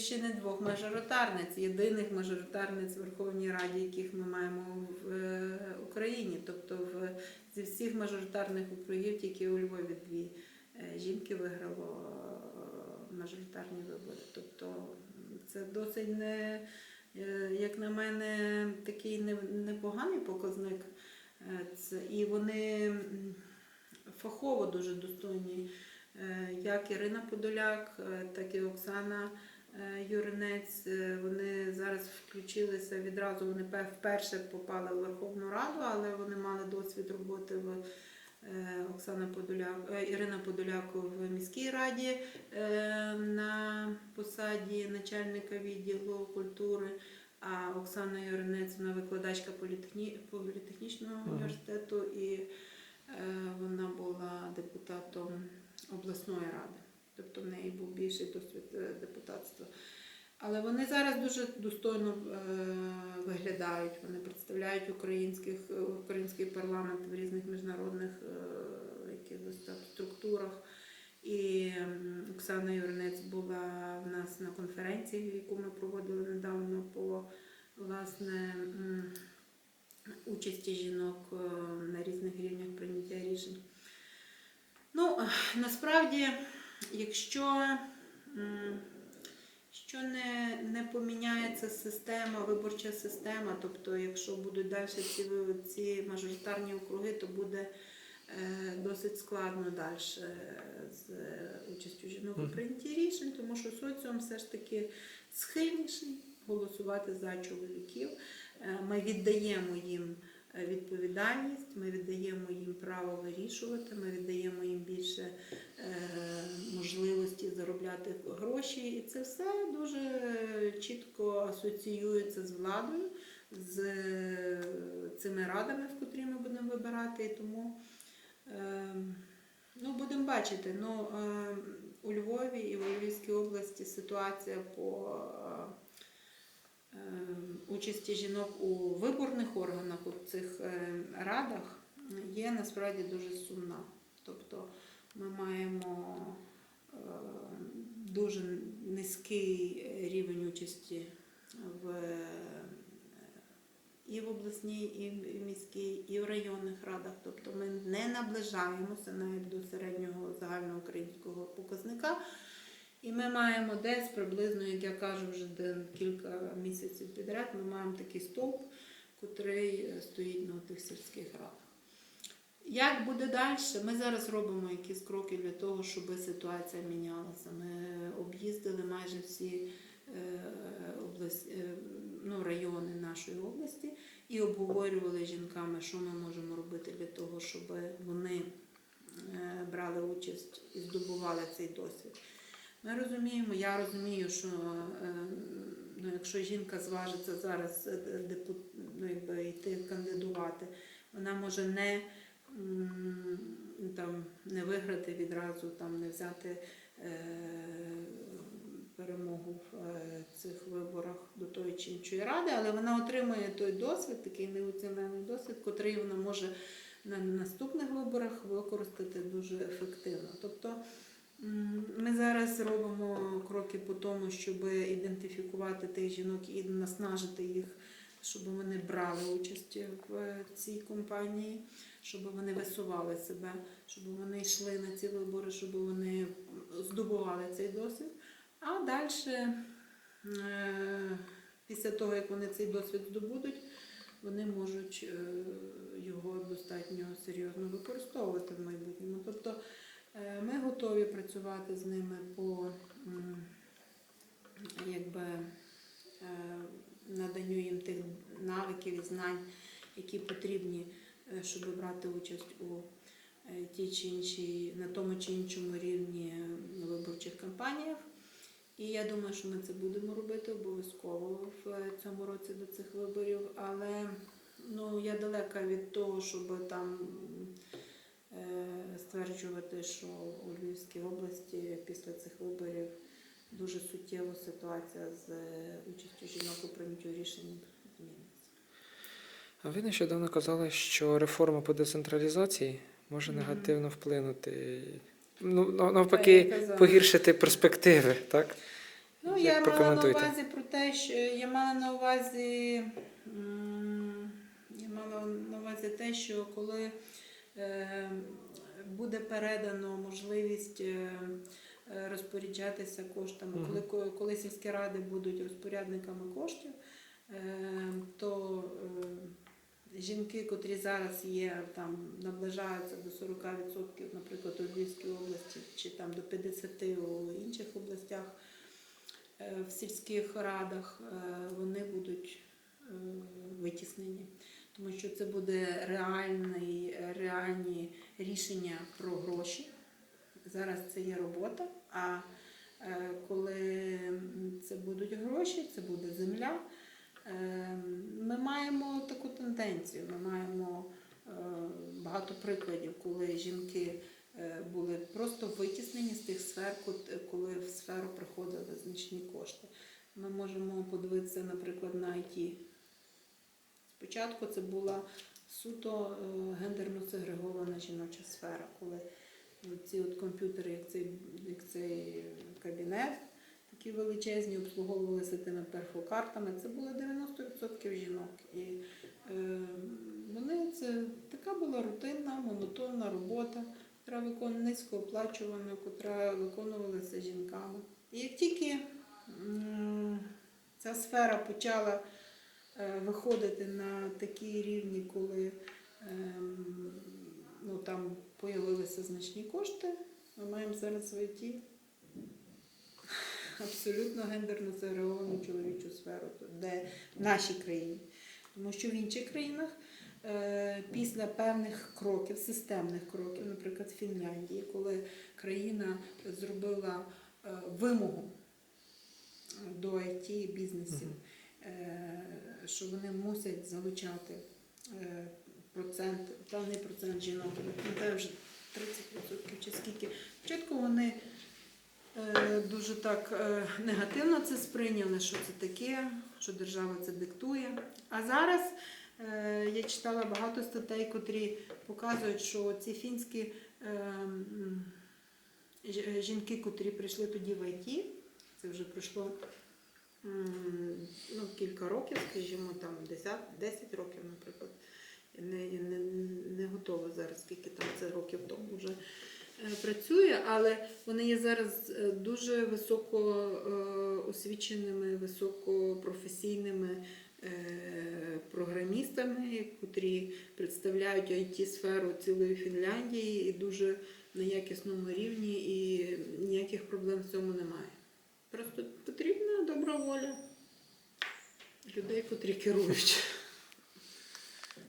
Львівщини двох мажоритарниць, єдиних мажоритарниць в Верховній Раді, яких ми маємо в е, Україні. Тобто в, зі всіх мажоритарних округів тільки у Львові дві е, жінки виграло е, мажоритарні вибори. Тобто це досить не, як на мене, такий не- непоганий показник. І вони фахово дуже достойні. Як Ірина Подоляк, так і Оксана Юринець. Е, Вони зараз включилися відразу. Вони вперше попали в Верховну Раду, але вони мали досвід роботи в е, Оксана Подоляк, е, Ірина Подоляк в міській раді е, на посаді начальника відділу культури. А Оксана Юринець, вона викладачка політехні... політехнічного університету, і е, вона була депутатом обласної ради. Тобто в неї був більший досвід е, депутатства. Але вони зараз дуже достойно е, виглядають. Вони представляють українських, е, український парламент в різних міжнародних е, якихось структурах. І Оксана Юринець була в нас на конференції, яку ми проводили недавно по власне участі жінок на різних рівнях прийняття рішень. Ну, насправді, якщо, що не, не поміняється система, виборча система, тобто якщо будуть далі ці, ці мажоритарні округи, то буде е, досить складно далі з участю жінок у прийнятті рішень, тому що соціум все ж таки схильніший голосувати за чоловіків. Е, Ми віддаємо їм е, відповідальність, ми віддаємо їм право вирішувати, ми віддаємо їм більше е, можливості заробляти гроші. І це все дуже чітко асоціюється з владою, з е, цими радами, в котрі ми будемо вибирати. І тому е, ну, будемо бачити. Ну, е, у Львові і в Львівській області ситуація по е, е, участі жінок у виборних органах у цих е, радах є насправді дуже сумна. Тобто ми маємо е, дуже низький рівень участі в, е, і в обласній, і в міській, і в районних радах. Тобто ми не наближаємося навіть до середнього загальноукраїнського показника. І ми маємо десь приблизно, як я кажу, вже кілька місяців підряд, ми маємо такий стовп, котрий е, стоїть на тих сільських радах. Як буде далі? Ми зараз робимо якісь кроки для того, щоб ситуація мінялася. Ми об'їздили майже всі е, область, е, ну, райони нашої області і обговорювали з жінками, що ми можемо робити для того, щоб вони брали участь і здобували цей досвід. Ми розуміємо, я розумію, що е, ну, якщо жінка зважиться зараз е, депу, ну, якби, йти кандидувати, вона може не, там, не виграти відразу, там, не взяти е, перемогу в е, цих виборах до тої чи іншої ради, але вона отримує той досвід, такий неоцінений досвід, котрий вона може на наступних виборах використати дуже ефективно. Тобто Ми зараз робимо кроки по тому, щоб ідентифікувати тих жінок і наснажити їх, щоб вони брали участь в цій компанії, щоб вони висували себе, щоб вони йшли на ці вибори, щоб вони здобували цей досвід. А далі, після того, як вони цей досвід здобудуть, вони можуть е, його достатньо серйозно використовувати в майбутньому. Тобто Е, Ми готові працювати з ними по якби, е, наданню їм тих навиків і знань, які потрібні, е, щоб брати участь у е, тій чи іншій, на тому чи іншому рівні е, виборчих кампаніях. І я думаю, що ми це будемо робити обов'язково в цьому році до цих виборів. Але ну, я далека від того, щоб там е, стверджувати, що у Львівській області після цих виборів дуже суттєва ситуація з е, участю жінок у прийнятті рішень зміниться. А ви нещодавно казали, що реформа по децентралізації може негативно вплинути. Ну, навпаки, погіршити перспективи, так? Ну, Як я мала на увазі про те, що я мала на увазі, я мала на увазі те, що коли е, буде передано можливість е, е, розпоряджатися коштами, Мгм. коли, коли сільські ради будуть розпорядниками коштів, е, то е, жінки, котрі зараз є, там наближаються до 40%, наприклад, у Львівській області, чи там до 50% у інших областях е, в сільських радах, е, вони будуть е, витіснені. Тому що це буде реальний, реальні рішення про гроші. Зараз це є робота, а е, коли це будуть гроші, це буде земля. Е, Ми маємо таку тенденцію. Ми маємо е, багато прикладів, коли жінки були просто витіснені з тих сфер, коли в сферу приходили значні кошти. Ми можемо подивитися, наприклад, на IT. Спочатку це була суто е, гендерно сегрегована жіноча сфера, коли ці от комп'ютери, як цей, як цей кабінет, такі величезні, обслуговувалися тими перфокартами. Це було 90% жінок. І е, вони це така була рутинна, монотонна робота, яка виконувала низькооплачувана, яка виконувалася жінками. І як тільки ця сфера почала виходити на такі рівні, коли ем, ну, там появилися значні кошти, ми маємо зараз в ІТ абсолютно гендерно сегреговану чоловічу сферу, де в нашій країні. Тому що в інших країнах е, після певних кроків, системних кроків, наприклад, в Фінляндії, коли країна зробила е, вимогу до it бізнесів, е, що вони мусять залучати е, процент, певний процент жінок, пам'ятаю вже 30% чи скільки. Спочатку вони е, дуже так е, негативно це сприйняли, що це таке, що держава це диктує. А зараз я читала багато статей, котрі показують, що ці фінські жінки, котрі прийшли тоді в ІТ, це вже пройшло ну, кілька років, скажімо, там 10, 10 років, наприклад. Не, не, не готова зараз, скільки там це років тому вже е, працює, але вони є зараз е, дуже високо е, освіченими, високопрофесійними програмістами, котрі представляють it сферу цілої Фінляндії і дуже на якісному рівні, і ніяких проблем в цьому немає. Просто потрібна добра воля людей, котрі керують.